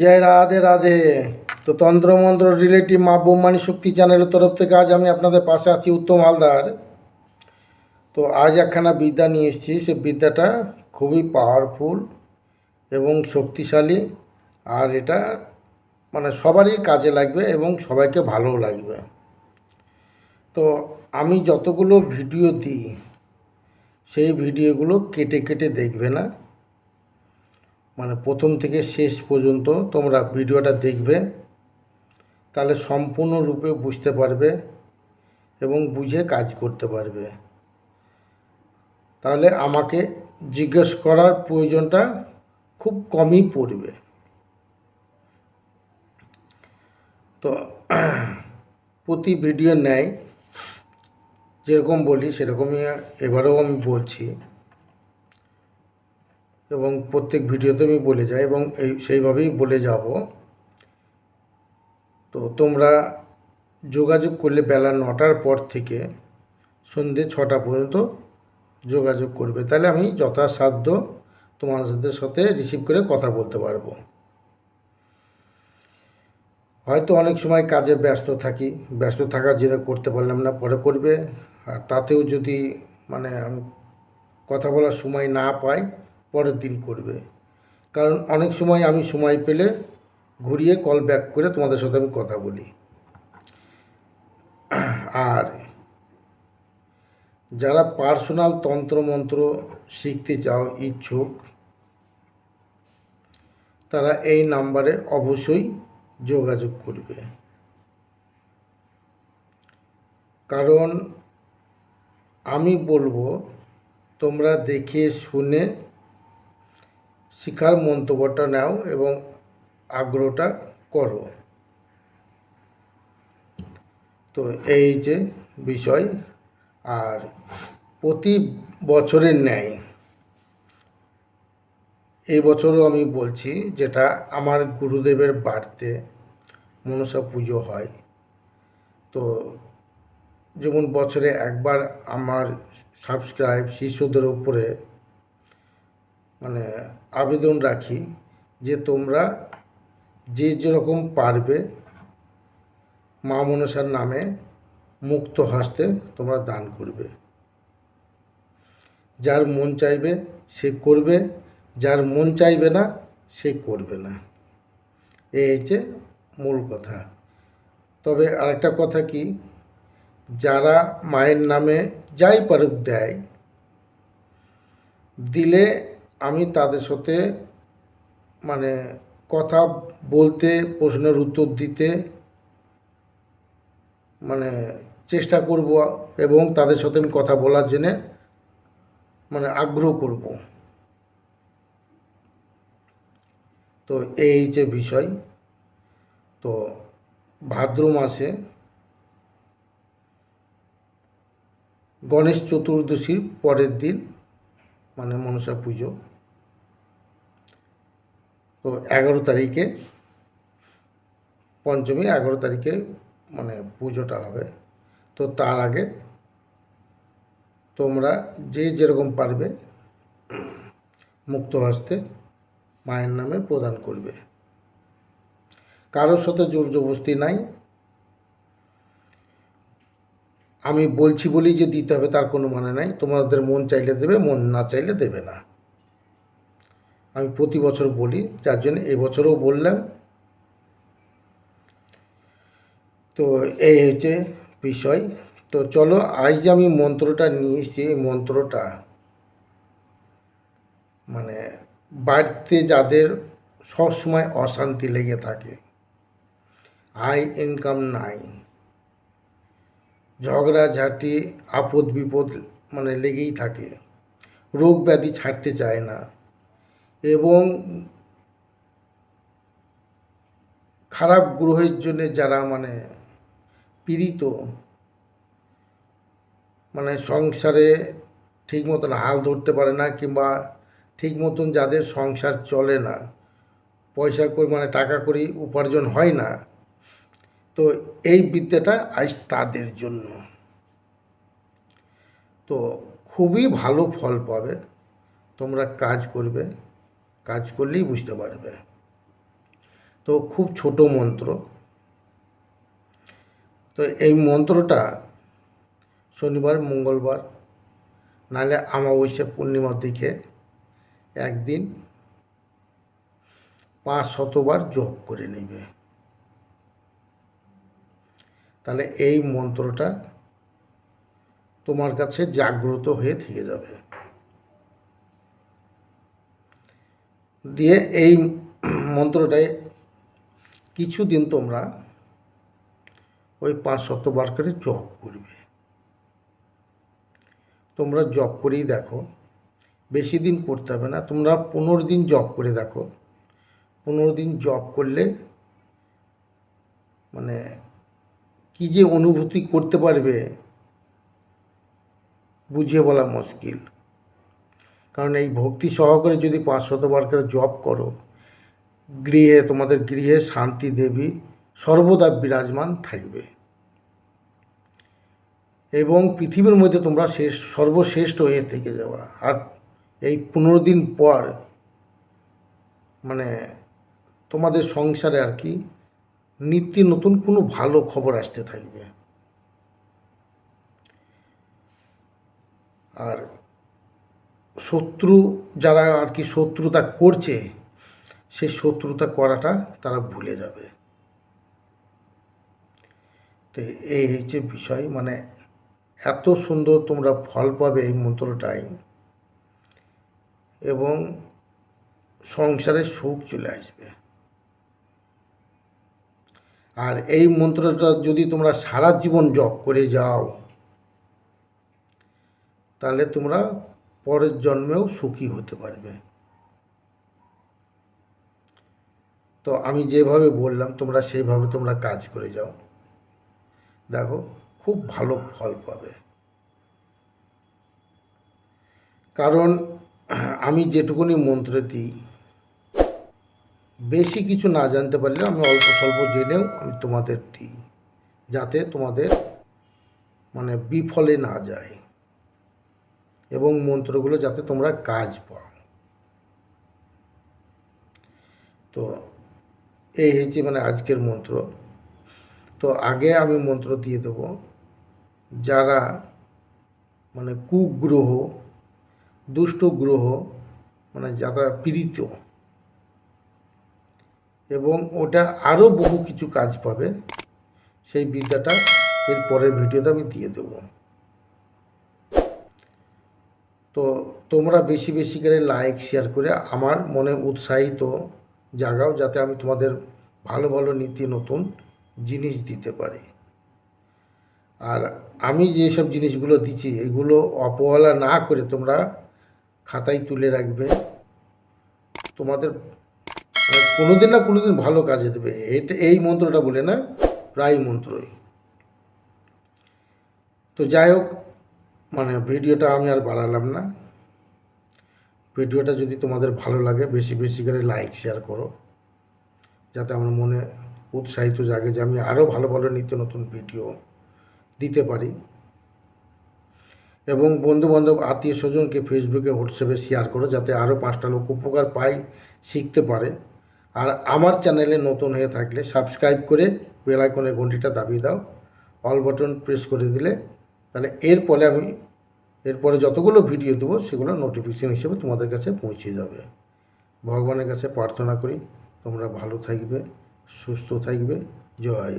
জয় রাধে রাধে। তো তন্ত্রমন্ত্র রিলেটিভ মা বোমানি শক্তি চ্যানেলের তরফ থেকে আজ আমি আপনাদের পাশে আছি উত্তম হালদার। তো আজ একখানা বিদ্যা নিয়ে এসেছি, সে বিদ্যাটা খুবই পাওয়ারফুল এবং শক্তিশালী আর এটা মানে সবারই কাজে লাগবে এবং সবাইকে ভালোও লাগবে। তো আমি যতগুলো ভিডিও দিই, সেই ভিডিওগুলো কেটে কেটে দেখবে না। মানে প্রথম থেকে শেষ পর্যন্ত তোমরা ভিডিওটা দেখবে, তাহলে সম্পূর্ণরূপে বুঝতে পারবে এবং বুঝে কাজ করতে পারবে। তাহলে আমাকে জিজ্ঞেস করার প্রয়োজনটা খুব কমই পড়বে। তো প্রতি ভিডিও নেয় যেরকম বলি সেরকমই এবারেও আমি বলছি। এবং প্রত্যেক ভিডিওতে আমি বলে যাই এবং এই সেইভাবেই বলে যাব। তো তোমরা যোগাযোগ করলে বেলা নটার পর থেকে সন্ধে ছটা পর্যন্ত যোগাযোগ করবে। তাহলে আমি যথাসাধ্য তোমাদের সাথে রিসিভ করে কথা বলতে পারব। হয়তো অনেক সময় কাজে ব্যস্ত থাকি, ব্যস্ত থাকার জন্য করতে পারলাম না, পরে করবে। আর তাতেও যদি মানে আমি কথা বলার সময় না পাই পরের দিন করবে। কারণ অনেক সময় আমি সময় পেলে ঘুরিয়ে কল ব্যাক করে তোমাদের সাথে আমি কথা বলি। আর যারা পার্সোনাল তন্ত্রমন্ত্র শিখতে চাও, ইচ্ছুক, তারা এই নাম্বারে অবশ্যই যোগাযোগ করবে। কারণ আমি বলব, তোমরা দেখে শুনে শিখার মন্তব্যটা নাও এবং আগ্রহটা করো। তো এই যে বিষয়, আর প্রতি বছরের ন্যায়, এই বছরও আমি বলছি যেটা আমার গুরুদেবের বাড়িতে মনসা পুজো হয়। তো যেমন বছরে একবার আমার সাবস্ক্রাইব শিশুদের উপরে মানে আবেদন রাখি যে তোমরা যে যেরকম পারবে মা মনসার নামে মুক্ত হস্তে তোমরা দান করবে। যার মন চাইবে সে করবে, যার মন চাইবে না সে করবে না। এই হচ্ছে মূল কথা। তবে আরেকটা কথা কি? যারা মায়ের নামে যাই পারুক দেয়, দিলে আমি তাদের সাথে মানে কথা বলতে, প্রশ্নের উত্তর দিতে মানে চেষ্টা করব এবং তাদের সাথে আমি কথা বলার জন্যে মানে আগ্রহ করব। তো এই যে বিষয়, তো ভাদ্র মাসে গণেশ চতুর্দশীর পরের দিন মানে মনসা পুজো তো এগারো তারিখে পঞ্চমী, এগারো তারিখে মানে পুজোটা হবে। তো তার আগে তোমরা যে যেরকম পারবে মুক্ত হস্তে মায়ের নামে প্রদান করবে। কারোর সাথে জোর জবস্তি নাই। আমি বলছি বলেই যে দিতে হবে, তার কোনো মানে নাই। তোমাদের মন চাইলে দেবে, মন না চাইলে দেবে না। আমি প্রতি বছর বলি, যার জন্য এবছরও বললাম। তো এই হচ্ছে বিষয়। তো চলো, আজ যে আমি মন্ত্রটা নিয়ে এসেছি, এই মন্ত্রটা মানে বাড়িতে যাদের সবসময় অশান্তি লেগে থাকে, আয় ইনকাম নাই, ঝগড়াঝাটি আপদ বিপদ মানে লেগেই থাকে, রোগ ব্যাধি ছাড়তে চায় না। এবং খারাপ গ্রহের জন্য যারা মানে পীড়িত মানে সংসারে ঠিক মতন হাল ধরতে পারে না কিংবা ঠিক মতন যাদের সংসার চলে না, পয়সা করে মানে টাকা করি উপার্জন হয় না, তো এই বিদ্যাটা আজ তাদের জন্য। তো খুবই ভালো ফল পাবে, তোমরা কাজ করবে। কাজ করলেই বুঝতে পারবে। তো খুব ছোট মন্ত্র। তো এই মন্ত্রটা শনিবার, মঙ্গলবার, নাহলে অমাবস্যা পূর্ণিমার দিকে একদিন পাঁচ শতবার যোগ করে নেবে। তাহলে এই মন্ত্রটা তোমার কাছে জাগ্রত হয়ে থেকে যাবে। দিয়ে এই মন্ত্রটায় কিছুদিন তোমরা ওই পাঁচ শতবার করে জপ করবে। তোমরা জপ করেই দেখো। বেশি দিন করতে হবে না। তোমরা পনেরো দিন জব করে দেখো। পনেরো দিন জব করলে মানে কি যে অনুভূতি করতে পারবে, বুঝিয়ে বলা মুশকিল। কারণ এই ভক্তি সহকারে যদি পাঁচ শতবার করে জপ করো, গৃহে, তোমাদের গৃহে শান্তি দেবী সর্বদা বিরাজমান থাকবে। এবং পৃথিবীর মধ্যে তোমরা শেষ, সর্বশ্রেষ্ঠ হয়ে থেকে যাওয়া আর এই পনেরো দিন পর মানে তোমাদের সংসারে আর কি নিত্য নতুন কোনো ভালো খবর আসতে থাকবে। আর শত্রু যারা আর কি শত্রুতা করছে, সেই শত্রুতা করাটা তারা ভুলে যাবে। তো এই হচ্ছে বিষয় মানে এত সুন্দর তোমরা ফল পাবে এই মন্ত্রটাই। এবং সংসারে সুখ চলে আসবে। আর এই মন্ত্রটা যদি তোমরা সারা জীবন জপ করে যাও, তাহলে তোমরা পরের জন্মেও সুখী হতে পারবে। তো আমি যেভাবে বললাম, তোমরা সেইভাবে তোমরা কাজ করে যাও। দেখো, খুব ভালো ফল পাবে। কারণ আমি যেটুকুনি মন্ত্র দিই, বেশি কিছু না জানতে পারলে আমি অল্প স্বল্প জেনেও আমি তোমাদের দিই, যাতে তোমাদের মানে বিফলে না যায়। এবং মন্ত্রগুলো যাতে তোমরা কাজ পাও। তো এই হচ্ছে মানে আজকের মন্ত্র। তো আগে আমি মন্ত্র দিয়ে দেব। যারা মানে কুগ্রহ, দুষ্ট গ্রহ মানে যারা পীড়িত, এবং ওটা আরও বহু কিছু কাজ পাবে, সেই বিদ্যাটা এর পরের ভিডিওতে আমি দিয়ে দেব। তো তোমরা বেশি বেশি করে লাইক শেয়ার করে আমার মনে উৎসাহিত জাগাও যাতে আমি তোমাদের ভালো ভালো নীতি নতুন জিনিস দিতে পারি। আর আমি যেসব জিনিসগুলো দিচ্ছি, এগুলো অপহেলা না করে তোমরা খাতায় তুলে রাখবে। তোমাদের মানে কোনোদিন না কোনোদিন ভালো কাজে দেবে। এটা, এই মন্ত্রটা বলে না, প্রায় মন্ত্রই। তো যাই হোক মানে ভিডিওটা আমি আর বাড়ালাম না। ভিডিওটা যদি তোমাদের ভালো লাগে, বেশি বেশি করে লাইক শেয়ার করো। যাতে আমার মনে উৎসাহিত জাগে যে আমি আরও ভালো ভালো নিত্য নতুন ভিডিও দিতে পারি। এবং বন্ধুবান্ধব, আত্মীয় স্বজনকে ফেসবুকে হোয়াটসঅ্যাপে শেয়ার করো, যাতে আরও পাঁচটা লোক উপকার পায়, শিখতে পারে। আর আমার চ্যানেলে নতুন হয়ে থাকলে সাবস্ক্রাইব করে বেল আইকনের ঘন্টিটা দাবিয়ে দাও। অল বাটন প্রেস করে দিলে তাহলে এরপরে আমি এরপরে যতগুলো ভিডিও দেবো, সেগুলো নোটিফিকেশান হিসেবে তোমাদের কাছে পৌঁছে যাবে। ভগবানের কাছে প্রার্থনা করি, তোমরা ভালো থাকবে, সুস্থ থাকবে। জয়